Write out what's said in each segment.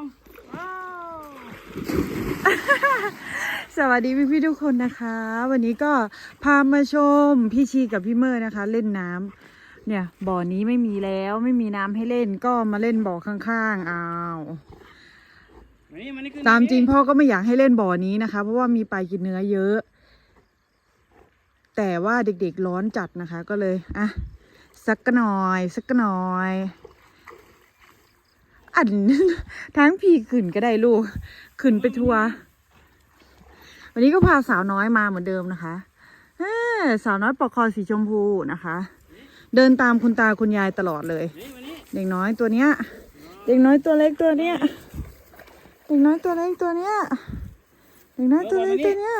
องว้าวสวัสดีพี่พี่ๆทุกคนนะคะ วันนี้ก็พามาชมพี่ชีกับพี่เมอร์นะคะ เล่นน้ำเนี่ยบ่อนี้ไม่มีแล้วไม่มีน้ำให้เล่นก็มาเล่นบ่อข้างๆอ้าวมานี่มานี่ขึ้นตามจริงพ่อก็ไม่อยากให้เล่นบ่อนี้นะคะ เพราะว่ามีปลากินเนื้อเยอะ แต่ว่าเด็กๆร้อนจัดนะคะ ก็เลยอะสักกะหน่อย สักกะหน่อย อันทั้งพี่ขึ้นก็ได้ลูก ขึ้นไปทัวร์วันนี้ก็พาสาวน้อยมาเหมือนเดิมนะคะเอ้อสาวน้อยปอกคอสีชมพูนะคะ เดินตามคุณตาคุณยายตลอดเลยนี่มานี่เด็กน้อยตัวเนี้ย เด็กน้อยตัวเล็กตัวเนี้ย เด็กน้อยตัวเล็กตัวเนี้ย เด็กน้อยตัวเล็กตัวเนี้ย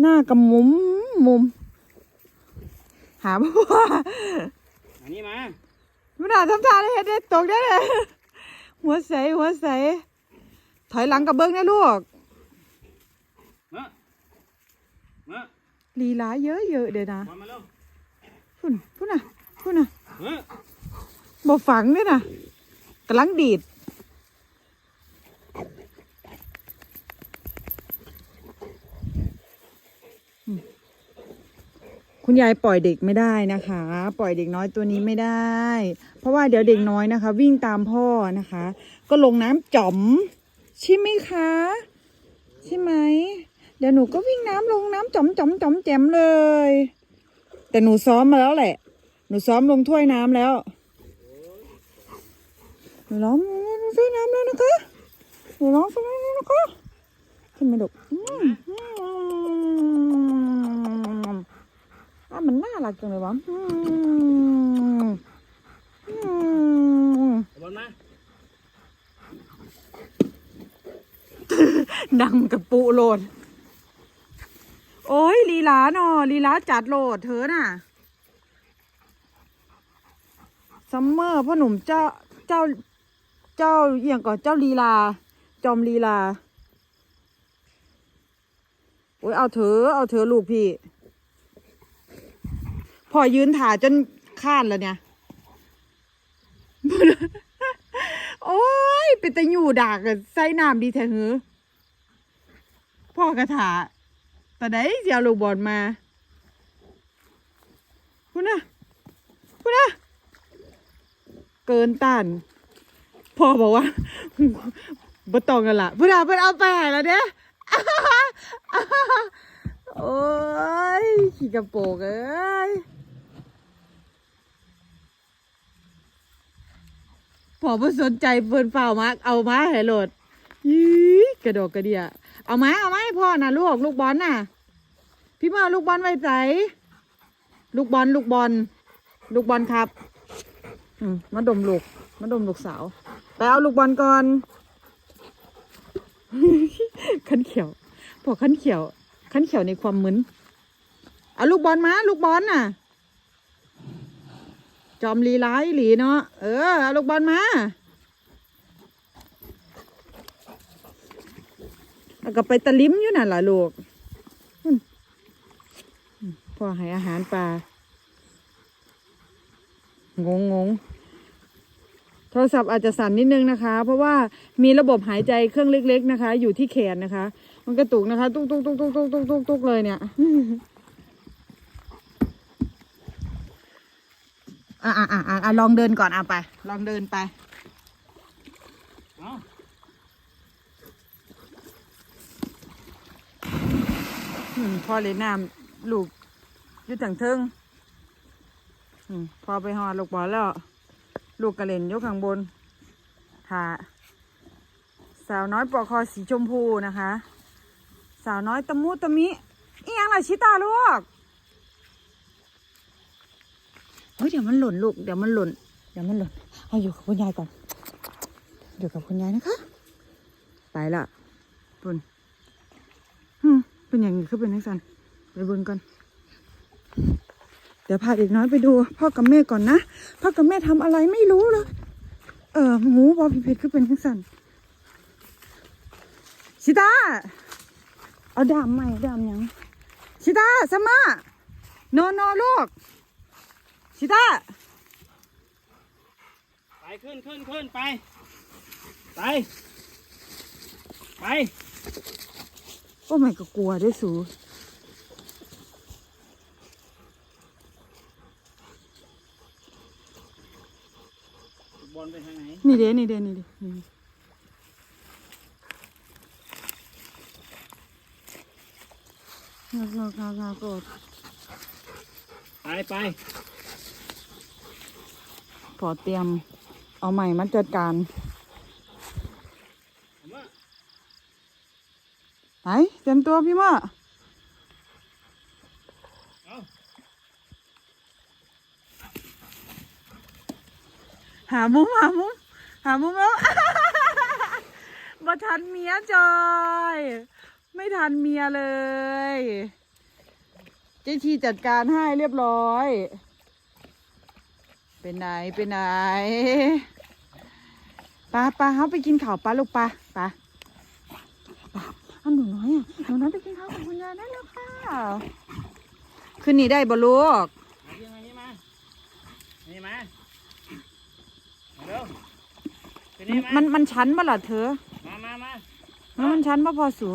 หน้ากับมุมมุม หาบ่ว่ามานี่มาไม่น่าทำทานเลยเฮ็ดได้ตกได้เลย หัวใสหัวใส ถอยหลังกับเบิ้งนะลูกมามาลีลาเยอะเยอะๆเดี๋ยวนะบอลมาเร็วพุ่นพุ่นน่ะพุ่นน่ะมาบ่ฝังด้วยนะกำลังดีด คุณยายปล่อยเด็กไม่ได้นะคะ ปล่อยเด็กน้อยตัวนี้ไม่ได้ เพราะว่าเดี๋ยวเด็กน้อยนะคะ วิ่งตามพ่อนะคะ ก็ลงน้ำจ่อมใช่ไหมคะใช่ไหมเดี๋ยวหนูก็วิ่งน้ำลงน้ำจ่อมจ่อมจ่อมแจมเลย แต่หนูซ้อมมาแล้วแหละ หนูซ้อมลงถ้วยน้ำแล้วหนูร้องลงถ้วยน้ำแล้วนะคะหนูร้องถ้วยน้ำแล้วนะคะขึ้นมาดกอืมอะ มันน่ารักจังเลยวะอืมอืมเอาบอลมาดังกับปูโลด โอ้ยลีลาเนาะลีลาจัดโลดเธอน่ะ ซัมเมอร์พ่อหนุ่มเจ้าเจ้า เจ้าเอียงก่อนเจ้าลีลา จอมลีลา โอ้ยเอาเถอะเอาเถอะลูกพี่ พอยืนถ่าจนข้านแล้วเนี่ย โอ้ย เป็นตะอยู่ดากใส่น้ำดีแท้หือ พ่อกระถาตอนไหนจะเอาลูกบอลมาคุณนะคุณนะเกินต้านพ่อบอกว่าบ่ต้องกันละพุ่นะเพิ่นเอาไปให้แล้วเด้โอ้ยขี้กระโปรงเอ้ย พอบ่สนใจเพิ่นเปล่ามาเอามาให้โหลดยี่กระโดดกระเดียเอามาเอามาให้พ่อน่ะลูกลูกบอลน่ะ พี่มาเอลูกบอลไว้ใส่ลูกบอลลูกบอล ลูกบอลครับ อืมมาดมลูกมาดมลูกสาวไปเอาลูกบอลก่อนขันเขียวพอขันเขียวขันเขียวในความมึนเอาลูกบอลมาลูกบอลน่ะ จอมลีร้ายหลีเนาะเออเอาลูกบอลมาแล้วก็ไปตะลิ้มอยู่น่ะล่ะลูกพ่อให้อาหารปลางงงงโทรศัพท์อาจจะสั่นนิดนึงนะคะ เพราะว่ามีระบบหายใจเครื่องเล็ก ๆ นะคะ อยู่ที่แขนนะคะ มันกระตุกนะคะ ตุกตุกตุกตุกตุกตุกตุกเลยเนี่ย อะอะอะอะลองเดินก่อนเอะไป ลองเดินไปพ่อเลยน้ำลูกอยึดถังเทิงพอไปหอลูกบอลแล้ว ลูกกระเล่นยกข้างบนถ่าสาวน้อยปลอกคอสีชมพูนะคะ สาวน้อยตะมุตะมิอียังล่ะชิตาลูกเฮ้ยเดี๋ยวมันหล่นลูก เดี๋ยวมันหล่น เดี๋ยวมันหล่นเอาอยู่กับคุณยายก่อน อยู่กับคุณยายนะคะ ไปละปุ่นอืมเป็นอย่างนี้คือเป็นนักสันไปเบิ่งก่อน เดี๋ยวพาเด็กน้อยไปดู พ่อกับแม่ก่อนนะ พ่อกับแม่ทำอะไรไม่รู้เลย เออหมูบอพิเพชรคือเป็นนักสันชิตา เอาดามใหม่ดามหยังชิตาสมาโนโนลูก ชิตาไปขึ้นขึ้นขึ้นไป ไป ไป โอ้ไม่ก็กลัวด้วยสูบอลไปทางไหน นี่เด้นี่เด้นี่เด้นี่งอกงอกงอกงอกโกรธไปไป พอเตรียมเอาใหม่มาจัดการไหนเตรียมตัวพี่ม่าหามุมหามุมหามุมแล้วบ่ทันเมียจอย ไม่ทันเมียเลย เจ้ทีจัดการให้เรียบร้อย เป็นไหนเป็นไหนปาปาเขาไปกินข้าวปลาลูกปลาปลาปลาเอาหนูน้อยอะหนูน้อยไปกินข้าวกับคุณยายได้แล้วค่ะขึ้นนี่ได้บ่ลูกมาที่มานี่มานี่มามาเร็วขึ้นนี่มามันมันชันบ่ล่ะเธอมามามาแล้วมันชันบ่พอสู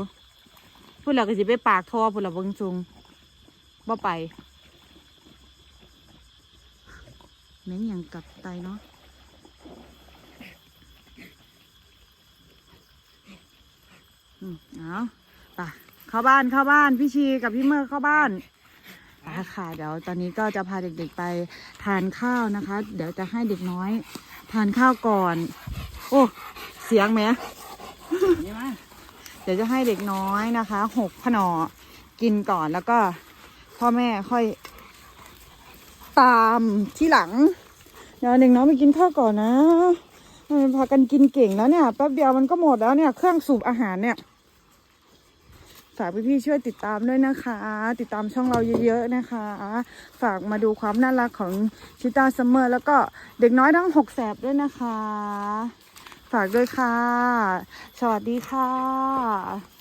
พูดแล้วก็สิไปปากทอพูดแล้วเบิ่งซุงบ่ไป แม่งหยังกัดไตเนาะอืมเอาไปเข้าบ้านเข้าบ้านพี่ชีกับพี่เมอร์เข้าบ้านไปค่ะเดี๋ยวตอนนี้ก็จะพาเด็กๆไปทานข้าวนะคะ เดี๋ยวจะให้เด็กน้อย ทานข้าวก่อน โอ้เสียงไหมเดี๋ยวจะให้เด็กน้อยนะคะหกขนอกินก่อนแล้วก็พ่อแม่ค่อย ตามที่หลังเดี๋ยวเด็กน้อยไปกินข้าวก่อนนะพากันกินเก่งแล้วเนี่ยแป๊บเดียวมันก็หมดแล้วเนี่ย เครื่องสูบอาหารเนี่ยฝากพี่ๆช่วยติดตามด้วยนะคะ ติดตามช่องเราเยอะๆนะคะ ฝากมาดูความน่ารักของชิต้าซัมเมอร์แล้วก็เด็กน้อยทั้งหกแสบด้วยนะคะ ฝากด้วยค่ะ สวัสดีค่ะ